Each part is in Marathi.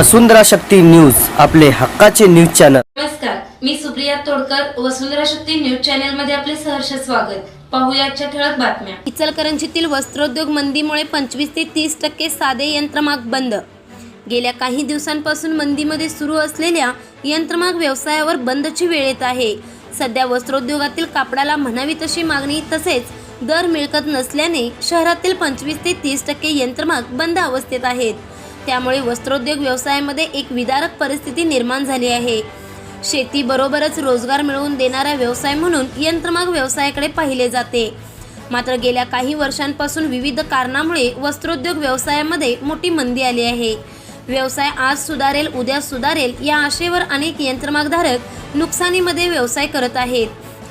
वसुंधरा शक्ती न्यूज आपले हक्काचे न्यूज चॅनल. नमस्कार मी सुप्रिया तोडकर वसुंधरा शक्ती न्यूज चॅनलमध्ये आपले सहर्ष स्वागत. पाहूया आजच्या ठळक बातम्या. इचलकरंजीतील वस्त्रोद्योग मंदीमुळे पंचवीस ते तीस टक्के साधे यंत्रमाग बंद. गेल्या काही दिवसांपासून मंदीमध्ये सुरू असलेल्या यंत्रमाग व्यवसायावर बंदची वेळ येत आहे. सध्या वस्त्रोद्योगातील कापडाला म्हणावी तशी मागणी तसेच दर मिळकत नसल्याने शहरातील पंचवीस ते तीस टक्के यंत्रमाग बंद अवस्थेत आहेत. त्यामुळे वस्त्रोद्योग व्यवसायामध्ये एक विदारक परिस्थिती निर्माण झाली आहे. शेतीबरोबरच रोजगार मिळवून देणारा व्यवसाय म्हणून यंत्रमाग व्यवसायाकडे पाहिले जाते. मात्र गेल्या काही वर्षांपासून विविध कारणामुळे वस्त्रोद्योग व्यवसायामध्ये मोठी मंदी आली आहे. व्यवसाय आज सुधारेल उद्या सुधारेल या आशेवर अनेक यंत्रमागधारक नुकसानीमध्ये व्यवसाय करत आहेत.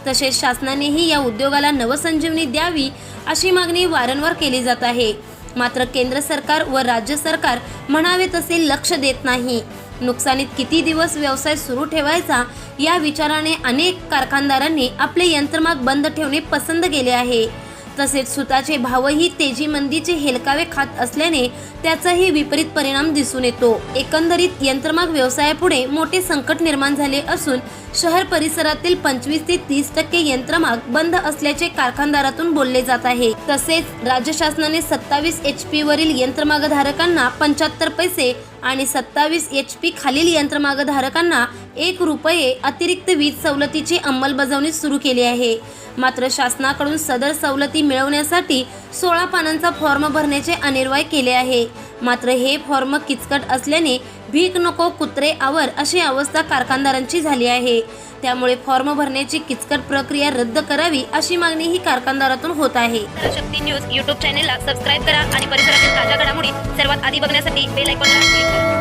तसेच शासनानेही या उद्योगाला नवसंजीवनी द्यावी अशी मागणी वारंवार केली जात आहे. मात्र केंद्र सरकार व राज्य सरकार म्हणावे तसे लक्ष देत नाही. नुकसानीत किती दिवस व्यवसाय सुरू ठेवायचा या विचाराने अनेक कारखानदारांनी आपले यंत्रमाग बंद ठेवणे पसंत केले आहे. तसेच सुताचे भावही तेजी मंदीचे हेलकावे खात असल्याने त्याचाही विपरीत परिणाम दिसून येतो. एकंदरीत यंत्रमाग व्यवसायापुढे मोठे संकट निर्माण झाले असून शहर परिसरातील पंचवीस ते तीस टक्के यंत्रमाग बंद असल्याचे कारखानदारातून बोलले जात आहे. तसेच राज्य शासनाने सत्तावीस एच पी वरील यंत्रमागधारकांना पंच्याहत्तर पैसे आणि सत्तावीस एच पी खालील यंत्रमागधारकांना एक रुपये अतिरिक्त वीज सवलतीची अंमलबजावणी सुरू केली आहे. मात्र शासनाकडून सदर सवलती मिळवण्यासाठी सोळा पानांचा फॉर्म भरण्याचे अनिर्वाय केले आहे. मात्र हे फॉर्म किचकट असल्याने भीक नको कुत्रे आवर अशी अवस्था कारखानदारांची झाली आहे. त्यामुळे फॉर्म भरण्याची किचकट प्रक्रिया रद्द करावी अशी मागणी ही कारखानदारातून होत आहे. शक्ती न्यूज युट्यूब चॅनेलला सबस्क्राईब करा आणि परिसरातील ताज्या घडामोडी सर्वात आधी बघण्यासाठी बेल आयकॉनला क्लिक करा.